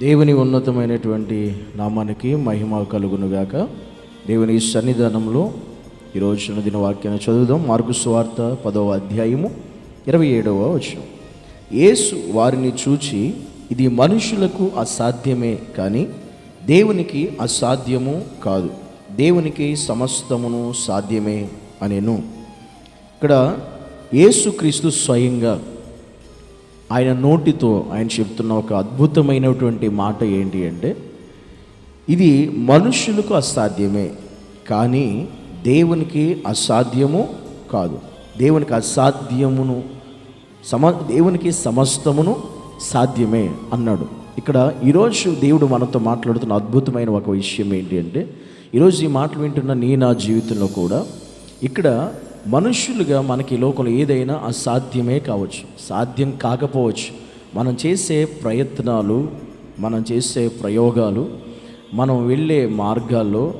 దేవుని ఉన్నతమైనటువంటి నామానికి మహిమ కలుగునుగాక. దేవుని సన్నిధానంలో ఈరోజు దిన వాక్యాన్ని చదువుదాం. మార్కు స్వార్త పదవ అధ్యాయము ఇరవై ఏడవ వచనం. యేసు వారిని చూచి ఇది మనుషులకు అసాధ్యమే కానీ దేవునికి అసాధ్యము కాదు. దేవునికి సమస్తమును సాధ్యమే అనేను. ఇక్కడ యేసుక్రీస్తు స్వయంగా ఆయన నోటితో ఆయన చెప్తున్న ఒక అద్భుతమైనటువంటి మాట ఏంటి అంటే ఇది మనుషులకు అసాధ్యమే కానీ దేవునికి అసాధ్యము కాదు. దేవునికి అసాధ్యమును సమ దేవునికి సమస్తమును సాధ్యమే అన్నాడు. ఇక్కడ ఈరోజు దేవుడు మనతో మాట్లాడుతున్న అద్భుతమైన ఒక విషయం ఏంటి అంటే ఈరోజు ఈ మాటలు వింటున్న నీ నా జీవితంలో కూడా ఇక్కడ మనుషులుగా మనకి లోకంలో ఏదైనా అసాధ్యమే కావచ్చు సాధ్యం కాకపోవచ్చు. మనం చేసే ప్రయత్నాలు మనం చేసే ప్రయోగాలు మనం వెళ్ళే మార్గాల్లో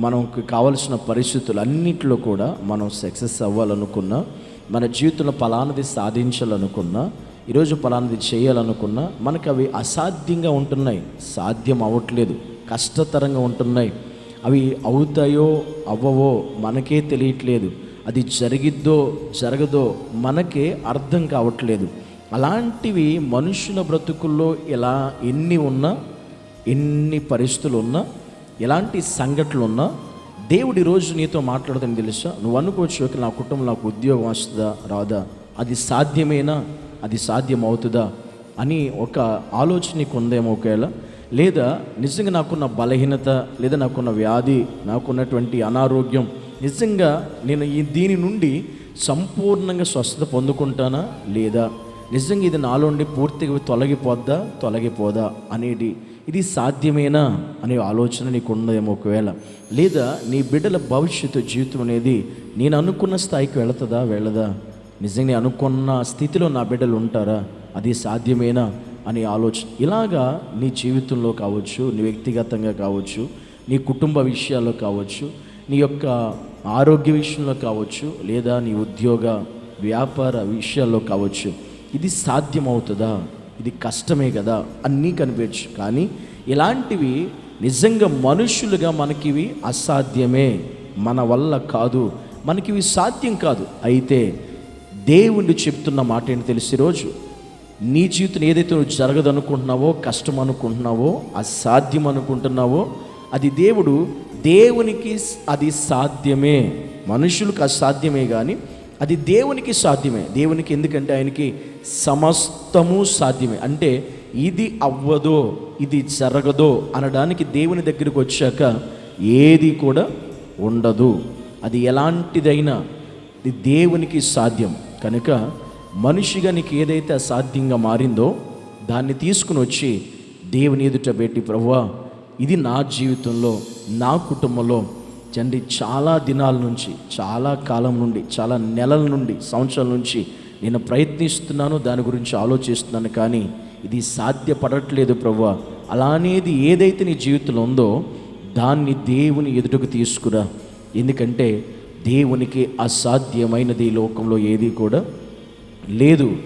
మనకు కావలసిన పరిస్థితులు అన్నింటిలో కూడా మనం సక్సెస్ అవ్వాలనుకున్నా మన జీవితంలో ఫలానది సాధించాలనుకున్నా ఈరోజు ఫలానది చేయాలనుకున్నా మనకు అవి అసాధ్యంగా ఉంటున్నాయి. సాధ్యం అవ్వట్లేదు కష్టతరంగా ఉంటున్నాయి. అవి అవుతాయో అవ్వవో మనకే తెలియట్లేదు. అది జరిగిద్దో జరగదో మనకే అర్థం కావట్లేదు. అలాంటివి మనుషుల బ్రతుకుల్లో ఎలా ఎన్ని ఉన్నా ఎన్ని పరిస్థితులు ఉన్నా ఎలాంటి సంఘటనలు ఉన్నా దేవుడు ఈరోజు నీతో మాట్లాడుతుంది తెలుసా? నువ్వు అనుకోవచ్చు "ఓకే, నా కుటుంబం నాకు ఉద్యోగం వస్తుందా రాదా? అది సాధ్యమేనా? అది సాధ్యం అవుతుందా అని ఒక ఆలోచన నీకు ఉందేమో ఒకవేళ? లేదా నిజంగా నాకున్న బలహీనత లేదా నాకున్న వ్యాధి నాకున్నటువంటి అనారోగ్యం నిజంగా నేను ఈ దీని నుండి సంపూర్ణంగా స్వస్థత పొందుకుంటానా లేదా? నిజంగా ఇది నాలో నుండి పూర్తిగా తొలగిపోద్దా? తొలగిపోదా అనేది ఇది సాధ్యమేనా అనే ఆలోచన నీకు ఉన్నదేమో ఒకవేళ. లేదా నీ బిడ్డల భవిష్యత్తు జీవితం అనేది నేను అనుకున్న స్థాయికి వెళుతుందా? వెళ్ళదా? నిజంగా నేను అనుకున్న స్థితిలో నా బిడ్డలు ఉంటారా? అది సాధ్యమేనా అనే ఆలోచన. ఇలాగా నీ జీవితంలో కావచ్చు నీ వ్యక్తిగతంగా కావచ్చు నీ కుటుంబ విషయాల్లో కావచ్చు నీ యొక్క ఆరోగ్య విషయంలో కావచ్చు లేదా నీ ఉద్యోగ వ్యాపార విషయాల్లో కావచ్చు ఇది సాధ్యమవుతుందా? ఇది కష్టమే కదా? అన్నీ కనిపించు. కానీ ఇలాంటివి నిజంగా మనుషులుగా మనకివి అసాధ్యమే. మన వల్ల కాదు. మనకివి సాధ్యం కాదు. అయితే దేవుణ్ణి చెప్తున్న మాట ఏంటి తెలిసి రోజు? నీ జీవితం ఏదైతే నువ్వు జరగదనుకుంటున్నావో కష్టం అనుకుంటున్నావో అసాధ్యం అనుకుంటున్నావో అది దేవుడు దేవునికి అది సాధ్యమే. మనుషులకు అసాధ్యమే కానీ అది దేవునికి సాధ్యమే. దేవునికి ఎందుకంటే ఆయనకి సమస్తము సాధ్యమే. అంటే ఇది అవ్వదో ఇది జరగదో అనడానికి దేవుని దగ్గరికి వచ్చాక ఏది కూడా ఉండదు. అది ఎలాంటిదైనా ఇది దేవునికి సాధ్యం. కనుక మనిషిగా నీకు ఏదైతే అసాధ్యంగా మారిందో దాన్ని తీసుకుని వచ్చి దేవుని ఎదుట పెట్టి ప్రవ్వా ఇది నా జీవితంలో నా కుటుంబంలో తండ్రి చాలా దినాల నుంచి చాలా కాలం నుండి చాలా నెలల నుండి సంవత్సరాల నుంచి నేను ప్రయత్నిస్తున్నాను దాని గురించి ఆలోచిస్తున్నాను కానీ ఇది సాధ్యపడట్లేదు ప్రభు అలానేది ఏదైతే నీ జీవితంలో ఉందో దాన్ని దేవుని ఎదుటకు తీసుకురా. ఎందుకంటే దేవునికి అసాధ్యమైనది ఈ లోకంలో ఏది కూడా లేదు.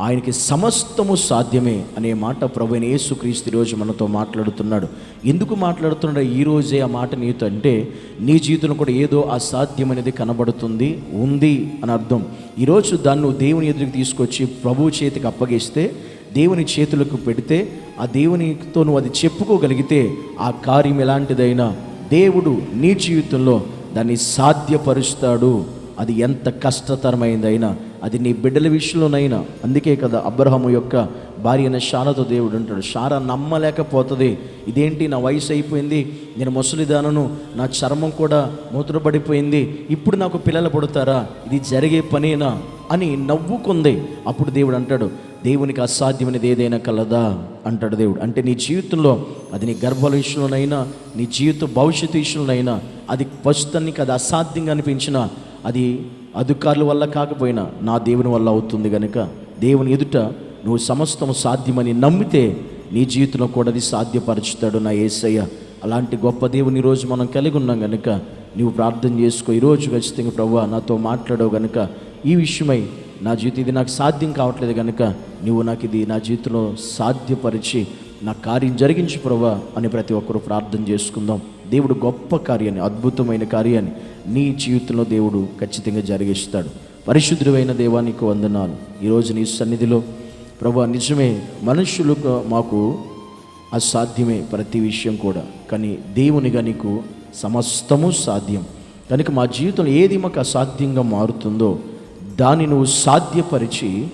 ఆయనకి సమస్తము సాధ్యమే అనే మాట ప్రభుని యేసుక్రీస్తు ఈరోజు మనతో మాట్లాడుతున్నాడు. ఎందుకు మాట్లాడుతున్నాడు? ఈరోజే ఆ మాట నీతో అంటే నీ జీవితంలో కూడా ఏదో అసాధ్యమైనది కనబడుతుంది ఉంది అని అర్థం. ఈరోజు దాన్ని దేవుని ఎదురుకి తీసుకొచ్చి ప్రభు చేతికి అప్పగిస్తే దేవుని చేతులకు పెడితే ఆ దేవునితో నువ్వు అది చెప్పుకోగలిగితే ఆ కార్యం ఎలాంటిదైనా దేవుడు నీ జీవితంలో దాన్ని సాధ్యపరుస్తాడు. అది ఎంత కష్టతరమైందైనా అది నీ బిడ్డల విషయంలోనైనా. అందుకే కదా అబ్రహము యొక్క భార్య అనే షారాతో దేవుడు అంటాడు షారా నమ్మలేకపోతుంది. ఇదేంటి? నా వయసు అయిపోయింది. నేను ముసలిదానను. నా చర్మం కూడా మూత్రపడిపోయింది. ఇప్పుడు నాకు పిల్లలు పుడతారా? ఇది జరిగే పనేనా? అని నవ్వుకుంది. అప్పుడు దేవుడు అంటాడు దేవునికి అసాధ్యమైనది ఏదైనా కలదా? అంటాడు దేవుడు. అంటే నీ జీవితంలో అది నీ గర్భాల విషయంలోనైనా నీ జీవిత భవిష్యత్తు విషయంలోనైనా అది ప్రస్తుతానికి అది అసాధ్యంగా అనిపించినా అది అధికారుల వల్ల కాకపోయినా నా దేవుని వల్ల అవుతుంది కనుక దేవుని ఎదుట నువ్వు సమస్తము సాధ్యమని నమ్మితే నీ జీవితంలో కూడా అది సాధ్యపరుచుతాడు నా ఏసయ్య. అలాంటి గొప్ప దేవుని రోజు మనం కలిగి ఉన్నాం కనుక నువ్వు ప్రార్థన చేసుకో. ఈరోజు ఖచ్చితంగా ప్రభు నాతో మాట్లాడవు కనుక ఈ విషయమై నా జీవితం ఇది నాకు సాధ్యం కావట్లేదు కనుక నువ్వు నాకు ఇది నా జీవితంలో సాధ్యపరిచి నా కార్యం జరిగించు ప్రభా అని ప్రతి ఒక్కరూ ప్రార్థన చేసుకుందాం. దేవుడు గొప్ప కార్యాన్ని అద్భుతమైన కార్యాన్ని నీ జీవితంలో దేవుడు ఖచ్చితంగా జరిగిస్తాడు. పరిశుద్ధుడైన దేవానికి వందనాలు. ఈరోజు నీ సన్నిధిలో ప్రభా నిజమే మనుషులు మాకు అసాధ్యమే ప్రతి విషయం కూడా. కానీ దేవునిగా నీకు సమస్తము సాధ్యం. కనుక మా జీవితంలో ఏది మాకు అసాధ్యంగా మారుతుందో దాన్ని నువ్వు సాధ్యపరిచి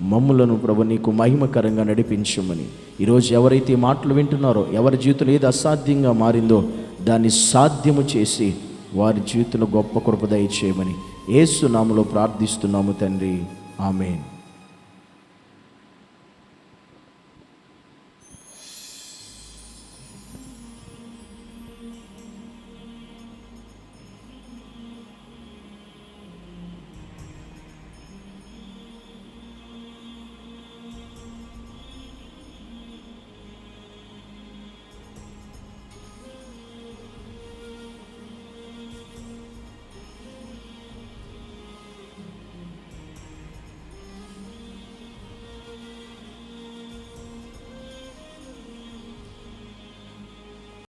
మమ్ములను ప్రభు నీకు మహిమకరంగా నడిపించమని. ఈరోజు ఎవరైతే మాటలు వింటున్నారో ఎవరి జీవితంలో ఏది అసాధ్యంగా మారిందో దాన్ని సాధ్యము చేసి వారి జీవితంలో గొప్ప కృప దయచేయమని. ఏసునాములో ప్రార్థిస్తున్నాము తండ్రి. ఆమెన్.